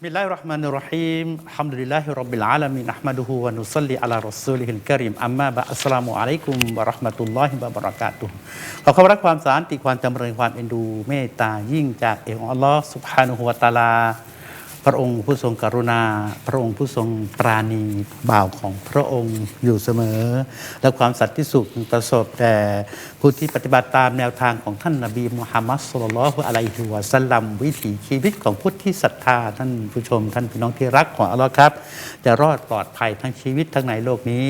بسم الله الرحمن الرحيم الحمد لله رب العالمين نحمده ونصلي على رسوله الكريم أما بعد السلام عليكم ورحمة الله وبركاته ขอความรักความสันติความจำเริญความเอ็นดูเมตตายิ่งจากเอกของอัลลอฮ์สุบฮานุฮุวาตาลา พระองค์ผู้ทรงกรุณา พระองค์ผู้ทรงปราณีบ่าวของพระองค์อยู่เสมอ และความสัตย์ที่สุขประสบแต่ผู้ที่ปฏิบัติตามแนวทางของท่านนบีมุฮัมมัดสุลลัลลอฮุอะลัยฮิวะสัลลัมวิถีชีวิตของผู้ที่ศรัทธาท่านผู้ชม ท่านพี่น้องที่รักของอัลลอฮ์ครับ จะรอดปลอดภัยทั้งชีวิตทั้งในโลกนี้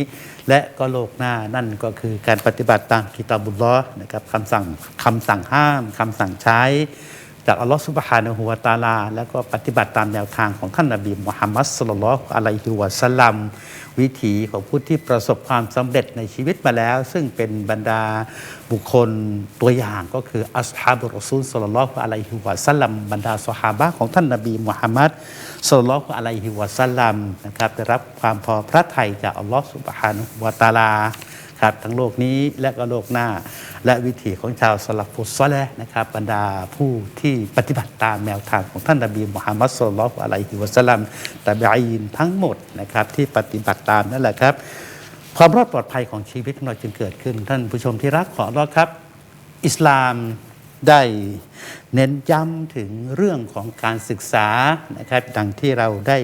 และก็โลกหน้านั่นก็คือการปฏิบัติตามกิตาบุลลอฮ์นะครับคำสั่งคำสั่งห้ามคำสั่งใช้ จากอัลลอฮฺสุบฮานะฮูวาตาลา แล้วก็ปฏิบัติตามแนวทางของท่านนบีมุฮัมมัดสุลลัลลอฮุอะลัยฮิวะสัลลัมวิถีของผู้ที่ประสบความสำเร็จในชีวิตมาแล้ว ซึ่งเป็นบรรดาบุคคลตัวอย่างก็คืออัสฮาบุรอซูลสุลลัลลอฮุอะลัยฮิวะสัลลัมบรรดาสหาบะของท่านนบีมุฮัมมัดสุลลัลลอฮุอะลัยฮิวะสัลลัมนะครับได้รับความพอพระทัยจากอัลลอฮฺสุบฮานะฮูวาตาลา ครับทั้งโลกนี้และก็โลกหน้า และวิถีของชาวสลับฟุตซอลและนะครับบรรดาผู้ที่ปฏิบัติตามแนวทางของท่านนบีมุฮัมมัดสุลลัลอฮุอะลัยฮิวะสัลลัมตะบีอินทั้งหมดนะครับที่ปฏิบัติตามนั่นแหละครับ ความรอดปลอดภัยของชีวิตของเราจึงเกิดขึ้น ท่านผู้ชมที่รักของเราครับ อิสลามได้เน้นย้ำถึงเรื่องของการศึกษานะครับดังที่เราได้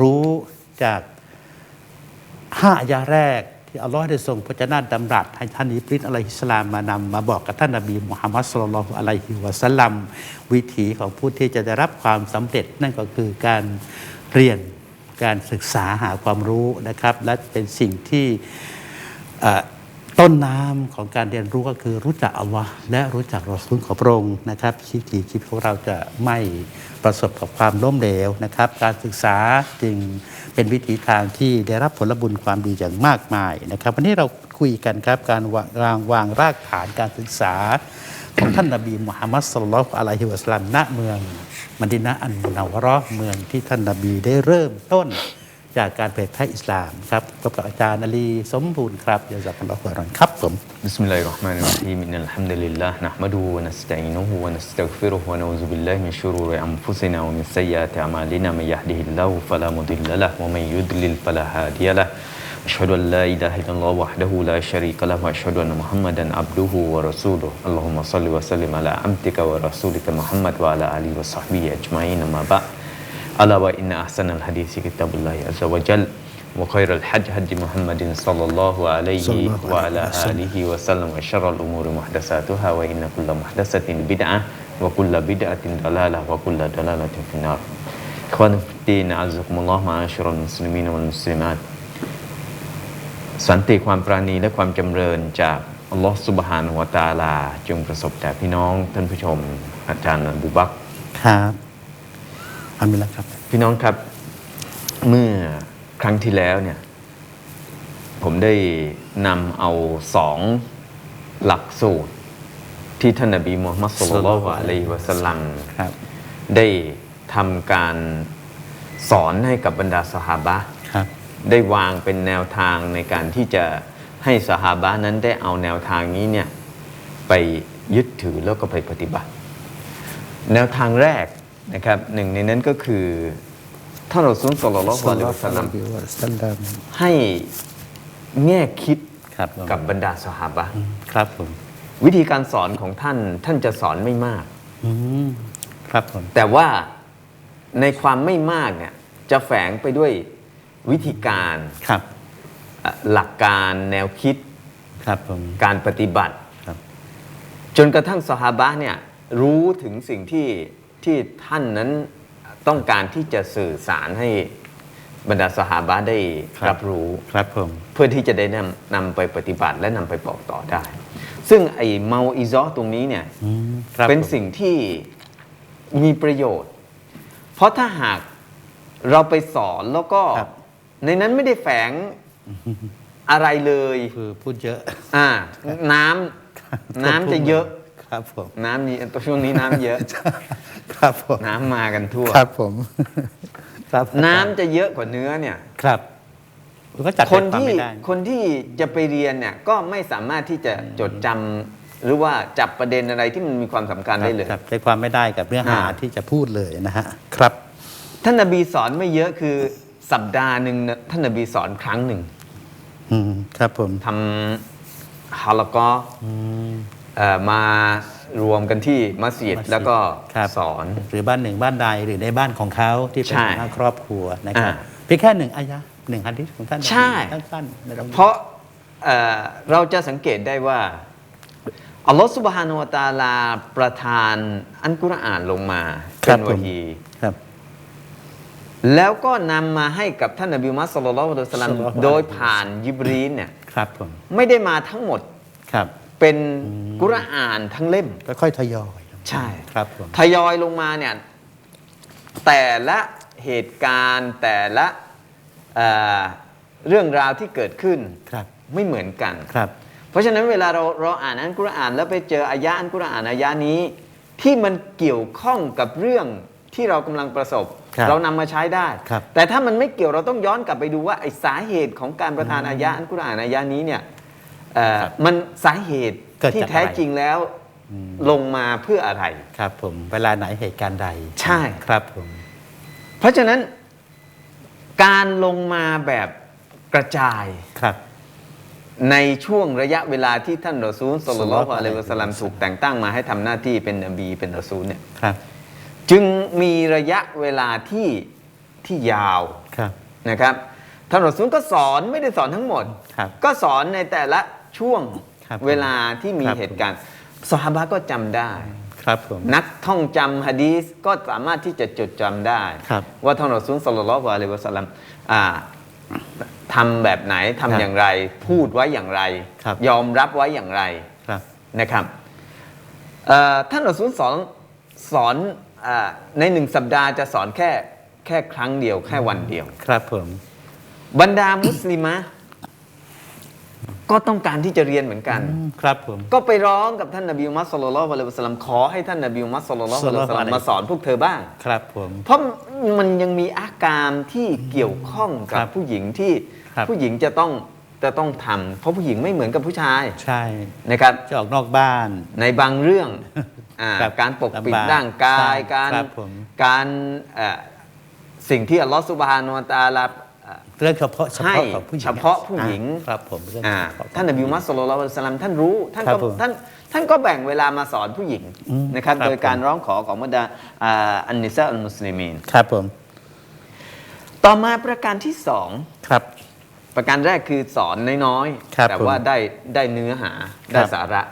รู้จากห้าอายาแรก ที่อัลลอฮ์ได้ทรงพระเจ้าดำรัสให้ท่านอิบริสอะลัยฮิสลามมานำมาบอกกับท่านนบีมุฮัมมัดสุลลัลอะลัยฮิวะสัลลัมวิถีของผู้ที่จะได้รับความสำเร็จ นั่นก็คือการเรียนการศึกษาหาความรู้นะครับ และเป็นสิ่งที่ต้นน้ำของการเรียนรู้ก็คือรู้จักอัลลอฮ์และรู้จักรอซูลของพระองค์นะครับชีวิตชีวิตของเราจะไม่ ประสบกับความล้มเหลวนะครับ การศึกษาจึงเป็นวิถีทางที่ได้รับผลบุญความดีอย่างมากมายนะครับ วันนี้เราคุยกันครับการวางวางวางรากฐานการศึกษาของท่านนบีมุฮัมมัดสุลลัลอะลัยฮิวะสลัมณเมืองมดินะอันมุนาวราะเมืองที่ท่านนบีได้เริ่มต้น จากการเผยแพร่อิสลามครับพบกับอาจารย์นลีสมบูรณ์ครับยาสักลอฮฺรันครับผมบิสมิลลาฮิรเราะห์มานิรเราะฮีมอินนัลฮัมดุลิลลาฮ์นะห์มะดูวะนัสตะอีนุฮูวะนัสตัฆฟิรุฮูวะนะอูซุบิลลาฮิมินชุรูริอัมฟุซินา วะมินซัยยิอาติอามาลินา มัยยะห์ดิฮิลลอฮุฟะลามุดิลละฮ์วะมัยยุดลิลฟะลาฮาดิยะละฮ์ أشهد أن لا إله إلا الله وحده لا شريك له وأشهد أن محمدا عبده ورسوله اللهم صل وسلم على عبدك ورسولك محمد وعلى آله وصحبه أجمعين أما بعد ألا وإن أحسن الحديث كتاب الله عز وجل وخير الحج هدي محمد صلى الله عليه صلى الله عليه وعلى وسلم. آله وسلم وشر الأمور محدثاتها وإن كل محدثة بدعة وكل بدعة ضلالة وكل ضلالة في النار إخوان في الدين أعزكم الله معاشر المسلمين والمسلمات สันติความปราณีและความจำเริญจากอัลลอฮฺสุบฮานาวะตะอาลาจงประสบแต่พี่น้องท่านผู้ชม อาจารย์อบูบักร ครับ อามินละครับ พี่น้องครับเมื่อครั้งที่แล้วเนี่ยผมได้นำเอาสองหลักสูตร ที่ท่านนบีมูฮัมมัดสุลลัลลอฮุอะลัยฮิวะสัลลัมครับได้ทำการสอนให้กับบรรดาสหาบะห์ครับได้วางเป็นแนวทางในการที่จะให้สหาบะห์นั้นได้เอาแนวทางนี้เนี่ยไปยึดถือแล้วก็ไปปฏิบัติ แนวทางแรก นะครับหนึ่งในนั้นก็คือท่านรอซูลสลลัลลอฮุอะลัยฮิวะสัลลัมสัลลัมให้แง่คิดครับผมกับบรรดาสหาบะห์ครับผมวิธีการสอนของท่านท่านจะสอนไม่มากอืมครับผมแต่ว่าในความไม่มากเนี่ยจะแฝงไปด้วยวิธีการครับเอ่อหลักการแนวคิดครับผมการปฏิบัติครับจนกระทั่งสหาบะห์เนี่ยรู้ถึงสิ่งที่ ที่ท่านนั้นต้องการที่จะสื่อสารให้บรรดาสหาบะห์ได้ครับรับรู้ครับผมเพื่อที่จะได้นำนำไปปฏิบัติและนำไปบอกต่อได้ ซึ่งไอ้เมาอิซอตรงนี้เนี่ยอืมครับเป็นผมสิ่งที่มีประโยชน์ เพราะถ้าหากเราไปสอนแล้วก็ครับในนั้นไม่ได้แฝงอะไรเลยคือพูดเยอะ อ่า น้ำน้ำจะเยอะ ครับผม น้ำนี้ช่วงนี้น้ำเยอะ ครับผม น้ำมากันทั่ว ครับผม ครับ น้ำจะเยอะกว่าเนื้อเนี่ย ครับมันก็จัดคนใจความที่ไม่ได้คนที่จะไปเรียนเนี่ยก็ไม่สามารถที่จะจดจำหรือว่าจับประเด็นอะไรที่มันมีความสำคัญได้เลยจับใจความไม่ได้กับเนื้อหาอ่าที่จะพูดเลยนะฮะครับ ท่านนบีสอนไม่เยอะคือสัปดาห์หนึ่งนะท่านนบีสอนครั้งหนึ่งอืมครับผมทำฮาลากอ เอ่อมารวมกันที่มัสยิดมัสยิดแล้วก็ครับสอน หรือบ้านหนึ่งบ้านใดหรือในบ้านของเขาที่เป็นใช่หัวหน้าครอบครัวนะครับอ่าเพียงแค่หนึ่งอายะหนึ่งฮัดดิษของท่านใช่ สั้นๆในตรงนี้ เพราะเอ่อเราจะสังเกตได้ว่า อัลลอฮฺสุบฮานุวะตาลาประทานอันกุรอานลงมาครัเป็บนผวะม ฮี ครับ แล้วก็นำมาให้กับท่านนบีมุฮัมมัดสุลลัลลอฮุอะลัยฮิวะสัลลัมศ็อลลัลลอฮุอะลัยฮิวะซัลลัม โดยผ่านยิบรีนเนี่ยครับผมไม่ได้มาทั้งหมด ครับ เป็นกุรอานทั้งเล่มก็ค่อยทยอยใช่ครับผมทยอยลงมาเนี่ยแต่ละเหตุการณ์แต่ละเอ่อเรื่องราวที่เกิดขึ้นครับไม่เหมือนกัน ครับ เพราะฉะนั้นเวลาเราเราอ่านอันกุรอานแล้วไปเจออายะอันกุรอานอายะนี้ ที่มันเกี่ยวข้องกับเรื่องที่เรากำลังประสบ ครับเรานำมาใช้ได้ ครับแต่ถ้ามันไม่เกี่ยวเราต้องย้อนกลับไปดูว่าไอสาเหตุของการประทานอายะอันกุรอานอายะนี้เนี่ย เอ่อมันสาเหตุเกิดจากที่แท้อะไร จริงแล้วลงมาเพื่ออะไร ครับผมเวลาไหนเหตุการณ์ใดใช่ ครับผม เพราะฉะนั้นการลงมาแบบกระจายครับ ในช่วงระยะเวลาที่ท่านรอซูลสลลัลลอฮุอะลัยฮิวะสัลลัมศ็อลลัลลอฮุอะลัยฮิวะซัลลัมถูกแต่งตั้งมาให้ทำหน้าที่เป็นนบีเป็นรอซูลเนี่ยครับจึงมีระยะเวลาที่ที่ยาวครับ นะครับท่านรอซูลก็สอนไม่ได้สอนทั้งหมด ครับ ก็สอนในแต่ละ ช่วงครับเวลาที่มีครับ เหตุการณ์สหบาก็จำได้ ครับผม นักท่องจำฮะดีสก็สามารถที่จะจดจำได้ ครับ ว่าท่านรอซูลสลลัลลอฮุอะลัยฮิวะสัลลัมอ่าทำแบบไหนครัทำบอย่างไร พูดไว้อย่างไร ครับ ยอมรับไว้อย่างไร ครับ นะครับเอ่อท่านรอซูลสอนสอนอาในหนึ่งสัปดาห์จะสอนแค่แค่ครั้งเดียวแค่วันเดียว ครับผม บรรดามุสลิมะ ก็ต้องการที่จะเรียนเหมือนกันอืมครับผม ก็ไปร้องกับท่านนบีมุฮัมมัดสุลลัลลอฮุอะลัยฮิวะสัลลัมขอให้ท่านนบีมุฮัมมัดสุลลัลลอฮุอะลัยฮิวะสัลลัมมาสอนพวกเธอบ้าง ครับผม เพราะมันยังมีอาการที่เกี่ยวข้องกับครับผู้หญิงที่ครับผู้หญิงจะต้องจะต้องทำเพราะผู้หญิงไม่เหมือนกับผู้ชาย ใช่นะครับจะออกนอกบ้านในบางเรื่องอ่าครับการปกปิดลำบากร่างกายใช่การครับผมการเอ่อสิ่งที่อัลลอฮฺสุบฮานุวะตะอาลา เอ่อเรื่องเฉพาะเฉให้พาะของผู้หญิงเฉพาะผู้หญิงอ่าครับผมเรื่องอ่าเฉพาะของ ท่านนบีมุฮัมมัดสุลลัลลอฮุอะลัยฮิวะสัลลัมท่านรู้ท่านครัก็บผมท่านท่านก็แบ่งเวลามาสอนผู้หญิงอืมนะครับ ครับ โดยการผมร้องขอของบรรดาอ่าอันนิซาอัลมุสลิมีนครับผมต่อมาประการที่สองครับ ประการแรกคือสอนน้อยครับๆแต่ผมว่าได้ได้เนื้อหาคได้รับสาระ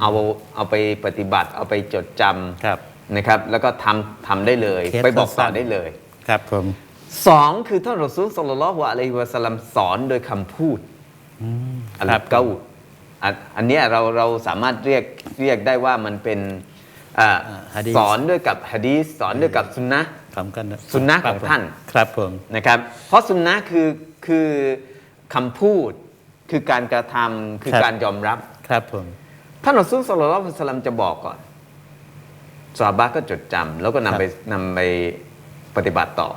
เอาเอาไปปฏิบัติ เอาไปจดจครับำนะครับ แล้วก็ทำทำได้เลย เคสไปบอกต่อสั้นๆ ได้เลย ครับผม สองคือท่านรอซูลสลลัลลอฮุอะลัยฮิวะสัลลัมสอนโดยคำพูดอัลครับเกาอันอันเนี้ยเราเราสามารถเรียกเรียกได้ว่ามันเป็นอ่าอ่าฮะดีษสอนด้วยกับฮะดีษสอนด้วยกับสุนนะห์ทำกันสุนนะของท่านครับผมนะครับ เพราะสุนนะคือคือคำพูดคือการกระทำคือครับการยอมรับครับผมท่านอัสซุลสลลัลลอฮุอะลัยฮิวะสัลลัมจะบอกก่อนซอฮาบะห์ก็จดจำแล้วก็นำไปนำไปปฏิบัติต่อ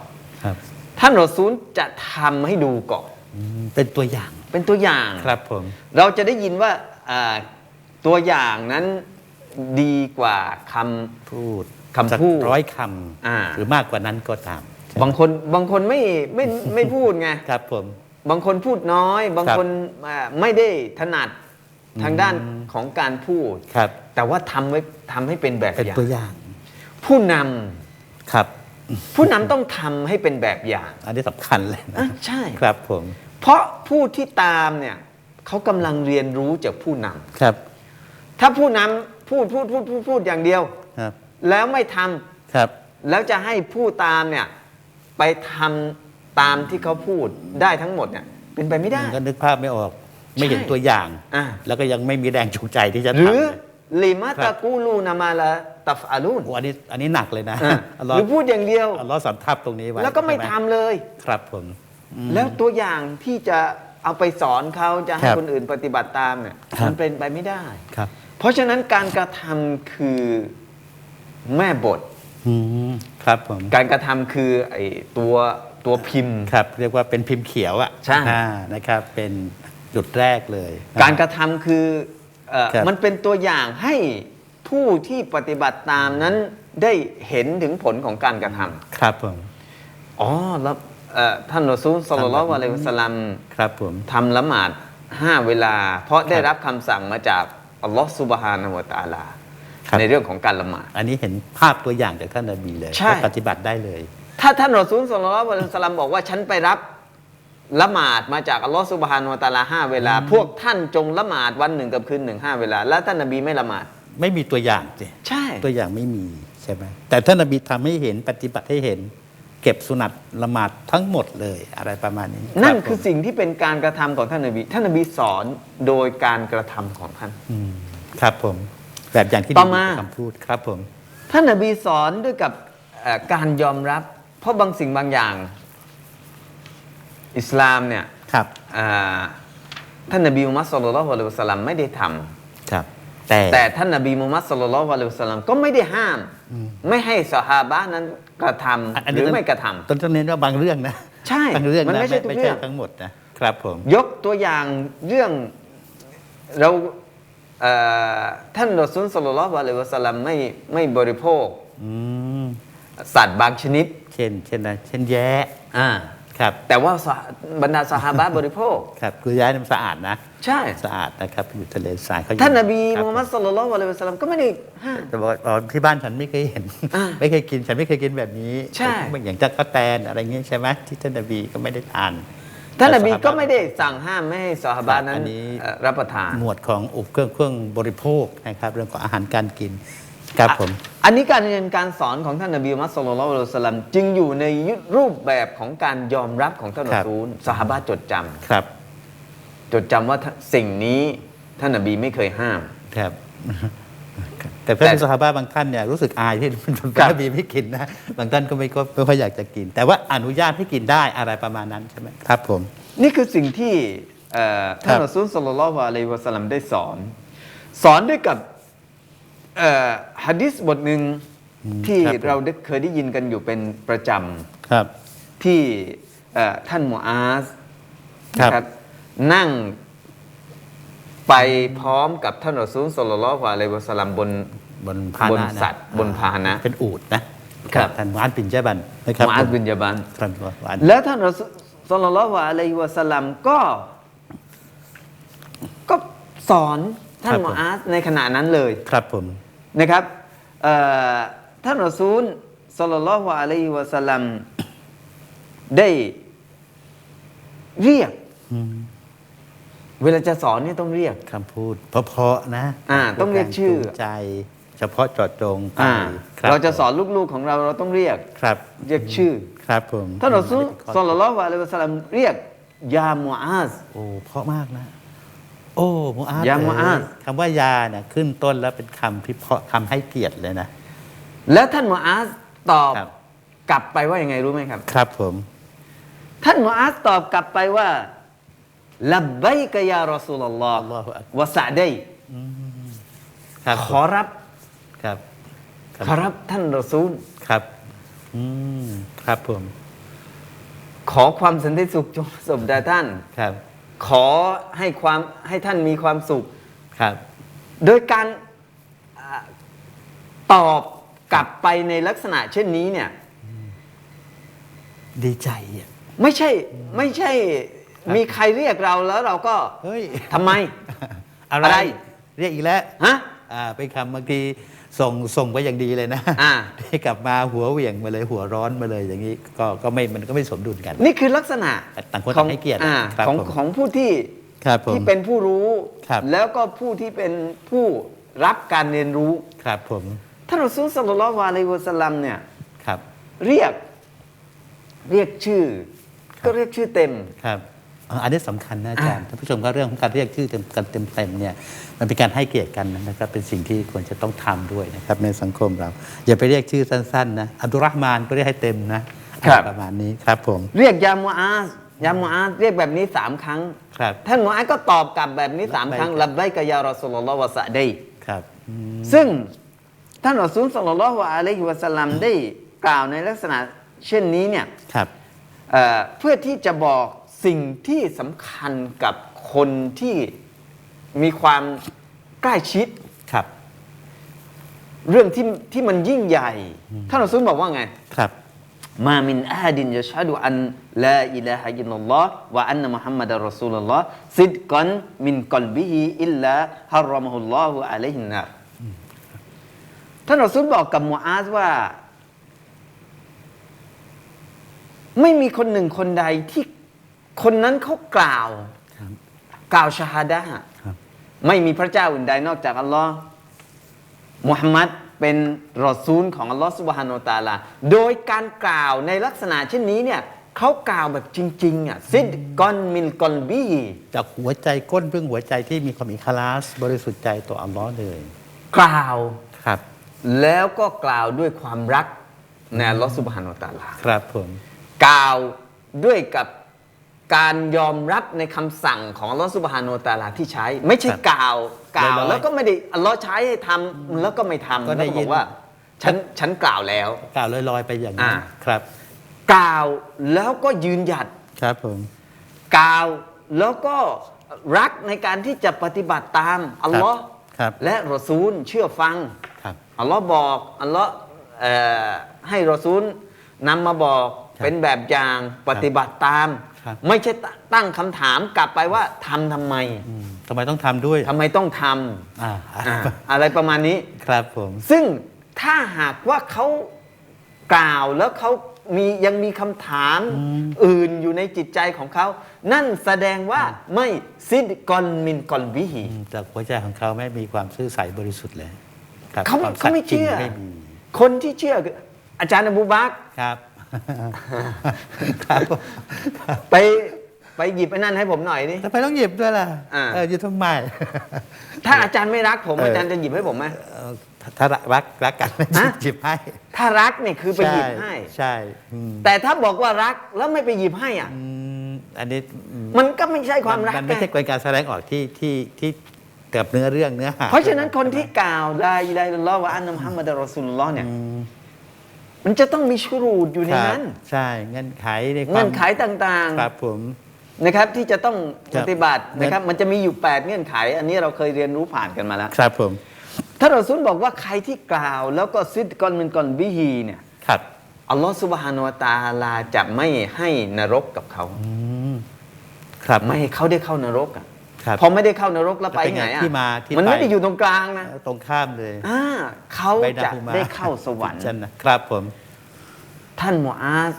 ครับท่านรอซูลจะทำให้ดูก่อนอืมเป็นตัวอย่างเป็นตัวอย่างครับผมเราจะได้ยินว่าอ่าตัวอย่างนั้นดีกว่าคำพูดคำพูดสักร้อยคอ่าำหรือมากกว่านั้นก็ตาม บางคนบางคนไม่ไม่ไม่พูดไงครับผมบางคนพูดน้อย บางครับคนอ่าไม่ได้ถนัดทางด้านของการพูดครับ แต่ว่าทำไว้ทำให้เป็นแบบเป็นอย่างตัวอย่าง ผู้นำครับ ผู้นำต้องทำให้เป็นแบบอย่างอันนี้สำคัญเลยนะอะใช่ ครับผมเพราะผู้ที่ตามเนี่ยเขากำลังเรียนรู้จากผู้นำครับถ้าผู้นำพูดพูดพูดพูดพูดอย่างเดียว ครับแล้วไม่ทำครับแล้วจะให้ผู้ตามเนี่ยไปทำตามที่เขาพูดได้ทั้งหมดเนี่ยเป็นไปไม่ได้ก็นึกภาพไม่ออก ไม่เห็นตัวอย่าง อ่าแล้วก็ยังไม่มีแรงจูงใจที่จะหรือทำเลย ลิมาครัตะบกูลูนามาละตัฟอาลูนโอ้อันนี้อันนี้หนักเลยนะอะอัลหลอฮ์รือพูดอย่างเดียวอัลลอฮ์สำทับตรงนี้ไว้แล้วก็ไม่ใช่หทำเลย ครับผมแล้วตัวอย่างที่จะเอาไปสอนเขาจะให้ครับคนอื่นปฏิบัติตามเนี่ยครับมันเป็นไปไม่ได้ครับ เพราะฉะนั้นการกระทำคือแม่บทอืมครับผมการกระทำคือไอ้ตัวตัวพิมพ์ครับเรียกว่าเป็นพิมพ์เขียวอะใช่อ่านะครับเป็นจุดแรกเลย การกระทำคือเอ่อ ครับ มันเป็นตัวอย่างให้ผู้ที่ปฏิบัติตามนั้นได้เห็นถึงผลของการกระทำครับผม อ๋อแล้วเอ่อท่านรอซูลสลลัลลอฮุอะลัยฮิวะสัลลัม ครับผม ทำละหมาดห้าเวลา เพราะได้รับคำสั่งมาจากอัลลอฮฺสุบฮานะฮูวะตะอาลา ครับ ในเรื่องของการละหมาด อันนี้เห็นภาพตัวอย่างจากท่านนบีเลยใช่และปฏิบัติได้เลย ถ้าท่านรอซูลสลลัลลอฮุอะลัยฮิวะสัลลัมบอกว่าฉันไปรับ ละหมาดมาจากอัลลอฮฺสุบฮานะฮูวะตะอาลาห้าเวลา พวกท่านจงละหมาดวันหนึ่งกับคืนหนึ่งห้าเวลา แล้วท่านนบีไม่ละหมาด ไม่มีตัวอย่างสิใช่ ตัวอย่างไม่มีใช่ไหมแต่ท่านนบีทำให้เห็นปฏิบัติให้เห็น เก็บสุนัตละหมาดทั้งหมดเลยอะไรประมาณนี้ นั่นรับผมคือสิ่งที่เป็นการกระทำของท่านนบี ท่านนบีสอนโดยการกระทำของท่านมครับผมแบบอย่างที่ต่อมาคำพูดครับผม ท่านนบีสอนด้วยกับเอ่อการยอมรับ เพราะบางสิ่งบางอย่าง อิสลามเนี่ยครับอ่าท่านนบีมุฮัมมัดสุลลัลลอฮุอะลัยฮิวะสัลลัมไม่ได้ทำครับ แต่แต่ท่านนบีมุฮัมมัดสุลลัลลอฮุอะลัยฮิวะสัลลัมก็ไม่ได้ห้าม ไม่ให้สหาบะห์นั้นกระทำหรือไม่กระทำต้นต้องเน้นว่าบางเรื่องนะ ใช่บางเรื่องมันนะไม่ใช่ทุกเรื่องทั้งหมดนะครับผมยกตัวอย่างเรื่องเราเอ่อท่านรอซูลสลลัลลอฮุอะลัยฮิวะสัลลัมไม่ไม่บริโภคอืมสัตว์บางชนิด เช่น เช่นอะไรเช่นแย้อ่า ครับแต่ว่าสหบรรดาสหาบะห์บริโภคครับคือแย้นี่มันสะอาดนะ ใช่สะอาดนะครับอยู่ทะเลทรายเขาอยู่ท่านนบีครับมุฮัมมัดสลลัลลอฮุอะลัยฮิวะสัลลัมก็ไม่ได้ห้ามแต่บอกว่าอ๋อที่บ้านฉันไม่เคยเห็นอ่าไม่เคยกินฉันไม่เคยกินแบบนี้ใช่ผมอย่างจักรแตนอะไรเงี้ยใช่ไหมที่ท่านนบีก็ไม่ได้ทานท่านนบีแต่สหก็ไม่ได้สั่งห้ามไม่ให้สหาบะห์นั้อันนนี้เอ่อรับประทานหมวดของอุปเครื่องเครื่องบริโภคนะครับเรื่องของอาหารการกิน ครับผม อันนี้การเรียนการสอนของท่านนบีมุฮัมมัดสุลลัลลอฮุอะลัยฮิวะสัลลัมจึงอยู่ในรูปแบบของการยอมรับของท่านรอซูลสหาบะห์จดจำครับ จดจำว่าสิ่งนี้ท่านนบีไม่เคยห้ามครับแต่เพื่อนสหาบะบางท่านเนี่ยรู้สึกอายที่ครับนบีไม่กินนะบางท่านก็ไม่ก็ไม่ค่อยอยากจะกิน แต่ว่าอนุญาตให้กินได้อะไรประมาณนั้นใช่ไหมครับผม นี่คือสิ่งที่เอ่อท่านครับรอซูลสลลัลลอฮุอะลัยฮิวะสัลลัมได้สอน สอนด้วยกับเอ่อ ฮะดิษบทหนึ่งที่ครับผมเราได้เคยได้ยินกันอยู่เป็นประจครับำที่เอ่อท่านมูอาสครับนะครับนั่งไปพร้อมกับท่านรอซูลสลลัลลอฮุอะลัยฮิวะสัลลัมบนบนพาหบนนะสัตว์บนพาหนะ เป็นอูดนะครับท่านมุอัดบินเจบันนะครับมูอาสบินยาบันท่านมุอัดแล้วท่านรอซูลสลลัลลอฮุอะลัยฮิวะสัลลัมก็ก็สอนท่านมูอาสในขณะนั้นเลยครับผม นะครับเอ่อท่านรอซูลสลลัลลอฮุอะลัยฮิวะสัลลัมได้เรียกอืมเวลาจะสอนเนี่ยต้องเรียกคำพูดเพราะๆนะอ่าต้องเรียกชื่อจูงใจ เฉพาะเจาะจงไปอ่าคบเราจะสอนลูกๆของเราเราต้องเรียกครับ เรียกชื่อ ครับผมท่านรอซูลสลลัลลอฮุอะลัยฮิวะสัลลัมเรียกยามูอาสโอ้เพราะมากนะ โอ้มูอาสยามูอาสเยคำว่ายาเนี่ยขึ้นต้นแล้วเป็นคำที่เพราะคำให้เกียรติเลยนะ แล้วท่านมูอาสตอบครับกลับไปว่ายังไงรู้ไหมครับ ครับผม ท่านมูอาสตอบกลับไปว่าลับไบกะยารอซูลลอฮ์อัลลอฮฺอักวะสะไดยครับขอรับครับขอรับท่านรอซูลครับ อืมครับผม ขอความสันติสุขจงประสบแด่ท่านครับ ขอให้ความให้ท่านมีความสุข ครับ โดยการอ่าตอบกลับไปในลักษณะเช่นนี้เนี่ย ดีใจอะ ไม่ใช่ไม่ใช่มีใครเรียกเราแล้วเราก็เฮ้ย ทำไม อะไร อะไร เรียกอีกแล้วฮะ อ่าเป็นคำบางที ส่งส่งไปอย่างดีเลยนะอ่า ได้กลับมาหัวเหวี่ยงมาเลยหัวร้อนมาเลยอย่างนี้ก็ก็ไม่มันก็ไม่สมดุลกัน นี่คือลักษณะต่างคนของต่างให้เกียรติอ่าครับของผม ของผู้ที่ครับผมที่เป็นผู้รู้ ครับ แล้วก็ผู้ที่เป็นผู้รับการเรียนรู้ครับผมท่านรอซูลสัลลัลลอฮุอะลัยฮิวะสัลลัมเนี่ยครับเรียกเรียกชื่อ ก็เรียกชื่อเต็ม ครับเอ่ออันนี้สำคัญนะอาจารย์ท่านผู้ชมก็เรื่องของการเรียกชื่อเต็มกันเต็มๆเนี่ยมันเป็นการให้เกียรติกันนะครับเป็นสิ่งที่ควรจะต้องทำด้วยนะครับในสังคมเรา อย่าไปเรียกชื่อสั้นๆนะอับดุลรห์มานก็เรียกให้เต็มนะครับอะไรประมาณนี้ครับผมเรียกยามูอาสยามูอาสเรียกแบบนี้สามครั้งครับท่านมูอาสก็ตอบกลับแบบนี้สามลับไบครั้งลับไบกะยารอสุลลอฮ์วะสะไดยครับอืมซึ่งท่านรอซูลสัลลัลลอฮุอะลัยฮิวะสัลลัมได้กล่าวในลักษณะเช่นนี้เนี่ยครับเอ่อเพื่อที่จะบอก สิ่งที่สำคัญกับคนที่มีความใกล้ชิด ครับ เรื่องที่ที่มันยิ่งใหญ่ท่านรอซูลบอกว่าไง ครับ มามินอาฮัดินยะชฮดุอันลาอิลาฮะอิลลัลลอฮ์วะอันนะมุฮัมมัดรอซูลุลลอฮ์ซิดกัน มินกอลบิฮิอิลลาฮารรมฮุลลอฮุอะลัยฮินนาร์ท่านรอซูลบอกกับมูอาซว่า ไม่มีคนหนึ่งคนใดที่ คนนั้นเขากล่าวครับกล่าวชาฮาดะห์ครับไม่มีพระเจ้าอื่นใดนอกจากอัลลอฮ์มุฮัมมัดเป็นรอซูลของอัลลอฮ์สุบฮานาอัลตะอาลา โดยการกล่าวในลักษณะเช่นนี้เนี่ยเขากล่าวแบบจริง ๆ อะ ซิดกอนมินกอนบีจากหัวใจก้นเพื่องหัวใจที่มีความอิคลาส บริสุทธิ์ใจต่ออัลลอฮ์เลย กล่าวครับ แล้วก็กล่าวด้วยความรักในอัลลอฮ์สุบฮานาอัลตะอาลา ครับผม กล่าวด้วยกับ การยอมรับในคำสั่งของอัลลอฮฺสุบฮานุวะตะอาลาที่ใช้ ไม่ใช่ครับกล่าวกล่าว ลอยๆแล้วก็ไม่ได้อัลลอฮ์ใช้ให้ทำแล้วก็ไม่ทำก็แล้วได้ก็บยิอน กว่า ฉันฉันกล่าวแล้ว กล่าวลอยๆไปอย่างนี้อ่าครับ กล่าวแล้วก็ยืนหยัด ครับผม กล่าวแล้วก็รักในการที่จะปฏิบัติตามอัลลอฮ์ครับ และรอซูลเชื่อฟัง ครับ อัลลอฮ์บอกอัลลอฮ์เอ่อให้รอซูลนำมาบอกครับเป็นแบบอย่างปฏิบัติตาม ครับไม่ใช่ตตั้งคำถามกลับไปว่าทำทำไมอืมทำไมต้องทำด้วยทำไมต้องทอ่าำอ่าอะไรประมาณนี้ ครับผมซึ่งถ้าหากว่าเขากล่าวแล้วเขามียังมีคำถามอื่นอยู่ในจิตใจของเขา นั่นแสดงว่าไม่ซิดกอนมินกอนบิฮีอืมจากหัวใจของเขาไม่มีความซื่อสัตย์บริสุทธิ์เลยครับเขาควสัเขาตย์ไม่จริงเชื่อ ไม่มีคนที่เชื่อคืออาจารย์อบูบักรครับ ครับผมไปไปหยิบไอ้นั่นให้ผมหน่อยนี่ ทำไมต้องหยิบด้วยล่ะอ่า เออหยิบทำไม ถ้าอาจารย์ไม่รักผมเอออ อาจารย์จะหยิบให้ผมไหม เอ่อถ้ารักรักกันฮะ หยิบให้ถ้ารักเนี่ยคือไปหยิบให้ ใช่อืมแต่ถ้าบอกว่ารักแล้วไม่ไปหยิบให้อะ อืมอันนี้อืมมันก็ไม่ใช่ความรักมันไม่ไงใช่เป็นการแสดงออกที่ที่ที่กับเนื้อเรื่องเนื้อหาเพราะฉะนั้นคนที่กล่าวลาอิลาฮะอิลลัลลอฮ์วะอันนะมุฮัมมัดรอซูลุลลอฮ์เนี่ยมั นจะต้องมีชูรูดอยู่ในครับนั้น ใช่เงื่อนไขในความเงื่อนไขต่างครับผมๆนะครับที่จะต้องครัปบฏิบัตินะครับ มันจะมีอยู่ 8 เงื่อนไข อันนี้เราเคยเรียนรู้ผ่านกันมาแล้ว ครับผมถ้าเราซุนบอกว่าใครที่กล่าว แล้วก็ซิดกอนมินกอนบิฮีเนี่ยครับอัลลอฮ์สุบฮานุวะตะอาลาจะไม่ให้นรกกับเขาอืมครับไม่ให้เขาได้เข้านรกอะ ครับพอไม่ได้เข้านรกแล้วไปแล้วเป็นไหนไงอะที่มาที่มันไม่ไปได้อยู่ตรงกลางนะตรงข้ามเลยอ่าเขาใบจะหูมได้เข้าสวรรค์จันนะครับผม ท่านมูอาส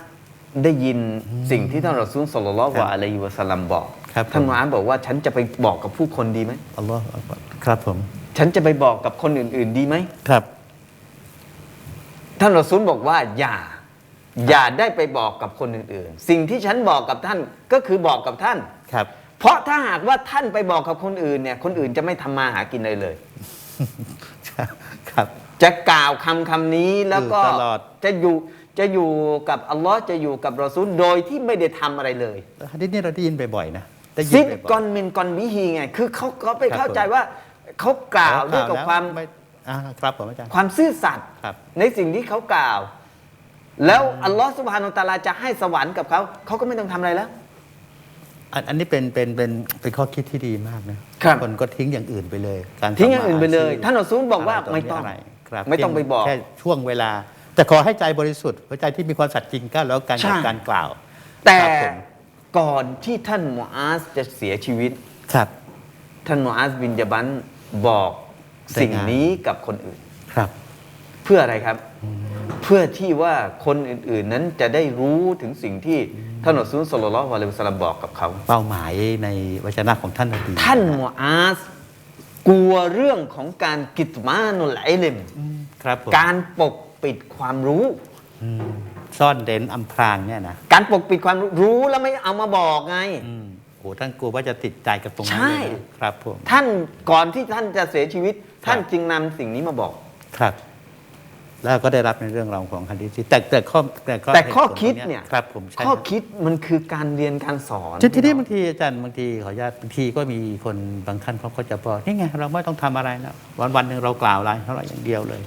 ได้ยินสิ่งที่ท่านรอซูลสลลัลลอฮุครับอะลัยฮิวะสัลลัมบอกครับท่านผมมูอาสบอกว่าฉันจะไปบอกกับผู้คนดีไหมอัลลอฮ์ครับผม ฉันจะไปบอกกับคนอื่น ๆ ดีไหมครับ ท่านรอซูลบอกว่า อย่า อย่าได้ไปบอกกับคนอื่น ๆ สิ่งที่ฉันบอกกับท่านก็คือบอกกับท่านครับ เพราะถ้าหากว่าท่านไปบอกกับคนอื่นเนี่ย คนอื่นจะไม่ทำมาหากินเลยเลย ครับ จะกล่าวคำคำนี้แล้วก็อยู่ตลอด จะอยู่จะอยู่กับอัลลอฮ์จะอยู่กับรอซูลโดยที่ไม่ได้ทำอะไรเลย ฮะดิษนี่เราได้ยินบ่อยๆนะได้ยิซิดบ่อยๆกอนมินกอนวิฮีไง คือเขาเขาไปครับเข้าใจว่าเขากล่าวด้วยกับความไอ่าครับผมอาจารย์ ความซื่อสัตย์ครับ ในสิ่งที่เขากล่าว แล้วอัลลอฮ์สุบฮานุตะอาลาจะให้สวรรค์กับเขาเขาก็ไม่ต้องทำอะไรแล้ว อันอันนี้เป็นเป็นเป็นเป็นข้อคิดที่ดีมากนะครับนก็ทิ้งอย่างอื่นไปเลย การทิ้งอย่างอื่นไปเลยทำมหชีพท่านอัลซูลบอกว่าะรไม่ต้องะรครับไม่ต้องไปบอกแค่ช่วงเวลา แต่ขอให้ใจบริสุทธิ์หัวใจที่มีความสัตย์จริงก็แล้วกันใช่กับการกล่าวแต่ครับผมก่อนที่ท่านมูอาสจะเสียชีวิต ครับ ท่านมูอาสบินยาบันบอกสิ่งรายงานนี้กับคนอื่น ครับ เพื่ออะไรครับ เพื่อที่ว่าคนอื่นๆนั้นจะได้รู้ถึงสิ่งที่ท่านอัลซูลสลลัลลอฮุอะลัยฮิวะสัลลัมบอกกับเขา เป้าหมายในวจนะของท่านนบีท่านมูอาสกลัวเรื่องของการกิตมานุลไอลิมครับผมการปกปิดความรู้อืมซ่อนเร้นอำพรางเนี่ยนะการปกปิดความรู้รู้แล้วไม่เอามาบอกไง อืมโอ้ท่านกลัวว่าจะติดใจกับตรงนั้นใช่เลยนะครับผมท่านก่อนที่ท่านจะเสียชีวิต ท่านครับจึงนำสิ่งนี้มาบอก ครับ แล้วก็ได้รับในเรื่องราวของฮันดีษที่แต่แต่ข้อแต่ข้อแต่ข้อหตุผลคิดตรงเนี่ย ครับผมใช่ข้อรับคิดมันคือการเรียนการสอนทีทีนี้บางทีอาจารย์บางทีขออนุญาตบางทีก็มีคนบางท่านเขาก็จะบอกนี่ไงเราไม่ต้องทำอะไรนะวันวันๆหนึ่งเรากล่าวอะไรเท่าไหร่อย่างเดียวเลย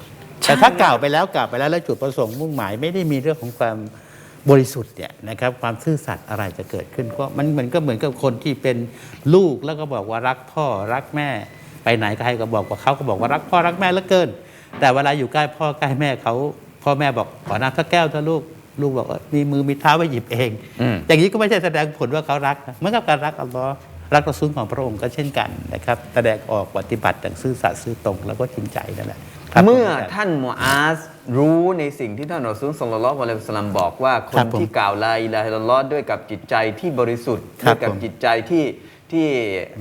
แต่ถ้ากล่าวไปแล้วกล่าวไปแล้วแล้วจุดประสงค์มุ่งหมายไม่ได้มีเรื่องของความบริสุทธิ์เนี่ยนะครับความซื่อสัตย์อะไรจะเกิดขึ้นก็มันเหมือนก็เหมือนกับคนที่เป็นลูกแล้วก็บอกว่ารักพ่อรักแม่ไปไหนก็ให้ก็บอกว่าเขาก็บอกว่ารักพ่อรักแม่เหลือเกิน แต่เวลาอยู่ใกล้พ่อใกล้แม่เขาพ่อแม่บอกขอน้ำสักแก้วเถอะลูกลูกบอกว่ามีมือมีเท้าไปหยิบเองอืมอย่างนี้ก็ไม่ใช่แสดงผลว่าเขารักนะเหมือนกับการรักอัลลอฮ์รักรอซูลของพระองค์ก็เช่นกันนะครับแสดงออกปฏิบัติอย่างซื่อสัตย์ซื่อตรงแล้วก็จริงใจนั่นแหละครับเมื่อผมท่านมูอาสรู้ในสิ่งที่ท่านรอซูลสลลัลลอฮุอะลัยฮิวะสัลลัมบอกว่าคครันบผมที่กล่าวลาอิลาฮะอิลลัลลอฮ์ด้วยกับจิตใจที่บริสุทธิ์ครัด้วบยกับผมจิตใจที่ ที่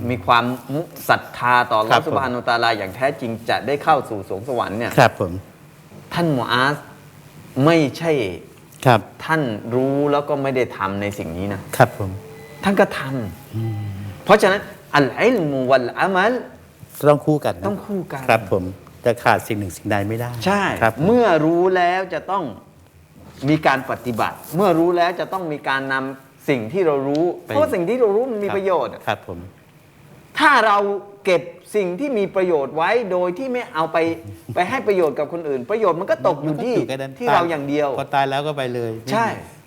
มีความมุศรัทธาต่ออัลลครัอบฮ์ผมซุบฮานุวะตะอาลาอย่างแท้จริงจะได้เข้าสู่สวงสวรรค์เนี่ยครับผมท่านมูอาสไม่ใช่ครับท่านรู้แล้วก็ไม่ได้ทำในสิ่งนี้นะ ครับผม ท่านก็ทำเพราะฉะนั้นอัลอิลมุวัลอามัล ต้องคู่กันนะต้องคู่กัน ครับผมจะขาดสิ่งหนึ่งสิ่งใดไม่ได้ใช่ ครับเมื่อรู้แล้วจะต้องมีการปฏิบัติ เมื่อรู้แล้วจะต้องมีการนำ สิ่งที่เรารู้ เพราะว่าสิ่งที่เรารู้มันมีประโยชน์อะครับผม ถ้าเราเก็บสิ่งที่มีประโยชน์ไว้โดยที่ไม่เอาไปไปให้ประโยชน์กับคนอื่น ประโยชน์มันก็ตกอยู่ที่มันก็แค่นั้นที่เราอย่างเดียวพอตายแล้วก็ไปเลย ใช่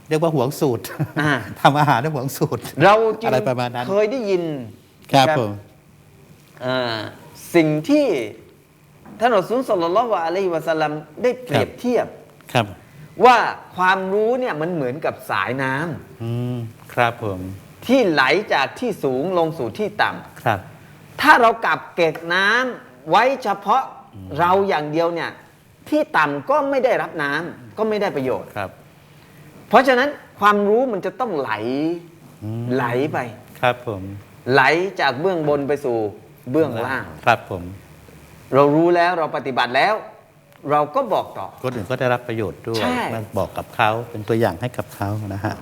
เรียกว่าหวงสูตรอ่าทำอาหารได้หวงสูตร เราจึงอะไรประมาณนั้นเคยได้ยินครับนะผมเอ่อสิ่งที่ท่านอัสุลสลลัลลอฮุอะลัยฮิวะสัลลัมได้เปรียบเทียบครับ ว่าความรู้เนี่ยมันเหมือนกับสายน้ำอืมครับผมที่ไหลจากที่สูงลงสู่ที่ต่ำ ครับ ถ้าเรากลับเก็บน้ำไว้เฉพาะเราอย่างเดียวเนี่ย ที่ต่ำก็ไม่ได้รับน้ำก็ไม่ได้ประโยชน์ ครับ เพราะฉะนั้นความรู้มันจะต้องไหลอืม ไหลไป ครับผมไหลจากเบื้องบนไปสู่เบื้องล่าง ครับผม เรารู้แล้วเราปฏิบัติแล้ว เราก็บอกต่อ คนอื่นก็ได้รับประโยชน์ด้วยใช่ มาบอกกับเขาเป็นตัวอย่างให้กับเขานะฮะ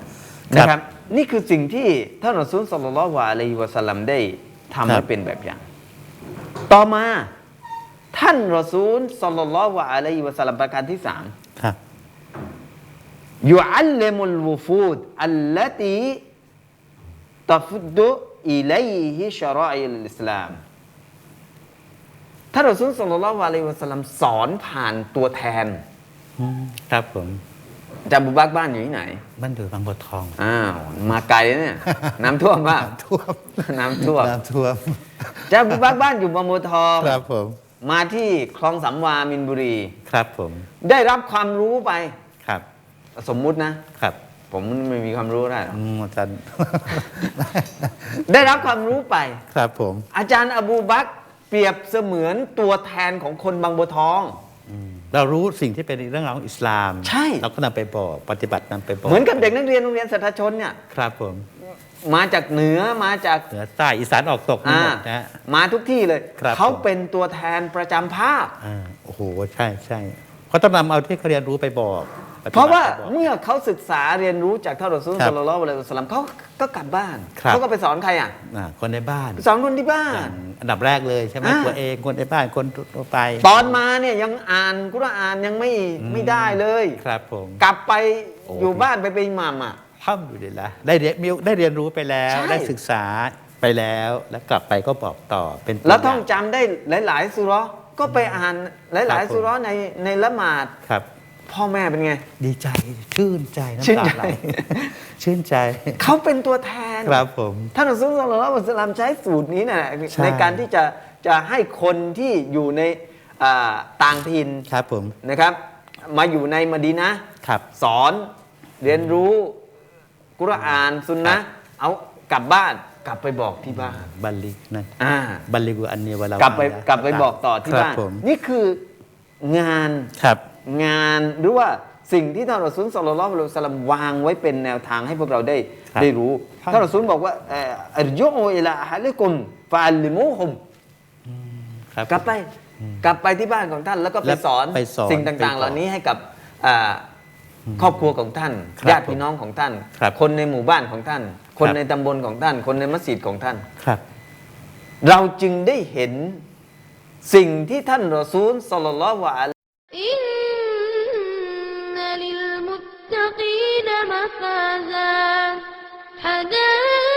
นะครับนี่คือสิ่งที่ท่านอัสุลสลลัลลอฮุอะลัยฮิวะสัลลัมได้ทำครัให้บ เป็นแบบอย่าง ต่อมาท่านรอซูลสลลัลลอฮุอะลัยฮิวะสัลลัมประการที่สาม ครับยุอัลลิมุลวุ ฟูดอัลลตีตัฟดุอิลัยฮิชรออิลอิสลามท่านรอซูลสลลัลลอฮุอะลัยฮิวะสัลลัมสอนผ่านตัวแทนอืมครับผมจาบุบักบ้านอยู่ที่ไหน บ้านเดือบางบัวทอง อ้าวมาไกลนะเนี่ย น้ำท่วมป่ะน้ำท่วม น้ำท่วมน้ำท่วมจาบุบักบ้านอยู่บางบัวทองครับผม มาที่คลองสำวามินบุรี ครับผม ได้รับความรู้ไป ครับ สมมุตินะ ครับ ผมไม่มีความรู้ได้หรอกอืมอาจารย์ ได้รับความรู้ไป ครับผม อาจารย์อบูบักร เปรียบเสมือนตัวแทนของคนบางบัวทอง เรารู้สิ่งที่เป็นเรื่องราวของอิสลามใช่ เราก็นำไปบอกปฏิบัตินำไปบอกเหมือนกับเด็กนักเรียนโรงเรียนสัทธชนเนี่ยครับผมมาจากเหนือมาจากเหนือใต้อีสานออกตกนี่อ่าหมดนะฮะ มาทุกที่เลย ครับเขาผม เป็นตัวแทนประจำภาค อ่าโอ้โหใช่ใช่เขาต้องนำเอาที่เขาเรียนรู้ไปบอกปฏิบัติ เพราะว่าไปบอกเมื่อเขาศึกษาเรียนรู้จากท่านรอซูลครับสุลลัลลอฮุอะลัยฮิวะสัลลัมเขาก็กลับบ้านครับเขาก็ไปสอนใครอะอ่าคนในบ้านไปสอนคนที่บ้าอนย่างอันดับแรกเลยใช่ไหมอ่าตัวเองคนในบ้านคนทั่วไป ตอนมาเนี่ยยังอ่านกุรอานยังไม่ไม่ได้เลยครับผมกลับไปโอ้อยู่บ้านไปเป็นอิหมัมอะห้ามอยู่ดีละได้เรียนมีได้เรียนรู้ไปแล้วใช่ได้ศึกษาไปแล้วแล้วกลับไปก็บอกต่อเป็นตัแล้วท่องย่าจำได้หลาย ๆ สุเราะห์ก็ไปอ่านหครัลายบผมๆสุเราะห์ในในละหมาดครับ พ่อแม่เป็นไง ดีใจชื่นใจชื่นน้ำตาใจไหลชื่นใจ เขาเป็นตัวแทนครับผมท่านอัสซุลลัลลอฮุอะลัยฮิวะสัลลัมใช้สูตรนี้นะใช่ในการที่จะจะให้คนที่อยู่ในอ่าต่างถิ่นครับผมนะครับ มาอยู่ในมะดีนะห์ครับสอนเรียนรู้กุรอานซุนนะห์เอากลับบ้านกลับไปบอกที่บ้านบัลลิกนั่นอ่าบัลลิกุอันเนียวะลากลับไปกลับไปบอกต่อที่ครับบ้านผมนี่คืองานครับ งานหรือว่าสิ่งที่ท่านรอซูลสลลัลลอฮุอะลัยฮิวะสัลลัมวางไว้เป็นแนวทางให้พวกเราได้ครับได้รู้ครับ ท่านรอซูลบอกว่าเอ่ออัรจุอิลาอะฮะลิกุมฟาอัลลิมูฮุม ครับ กลับไปกลับไปที่บ้านของท่านแล้วก็ไปแล้วสอนไปสอนสิ่งไปต่างบๆอกเหล่านี้ให้กับอ่าครอบครัวของท่านครับญาติพี่น้องของท่าน ครับคนในหมู่บ้านของท่าน คนครับ ในตำบลของท่าน คนในมัสยิดของท่าน ครับ เราจึงได้เห็นสิ่งที่ท่านรอซูลสลลัลลอฮุอะลัย إن حفظا حدائق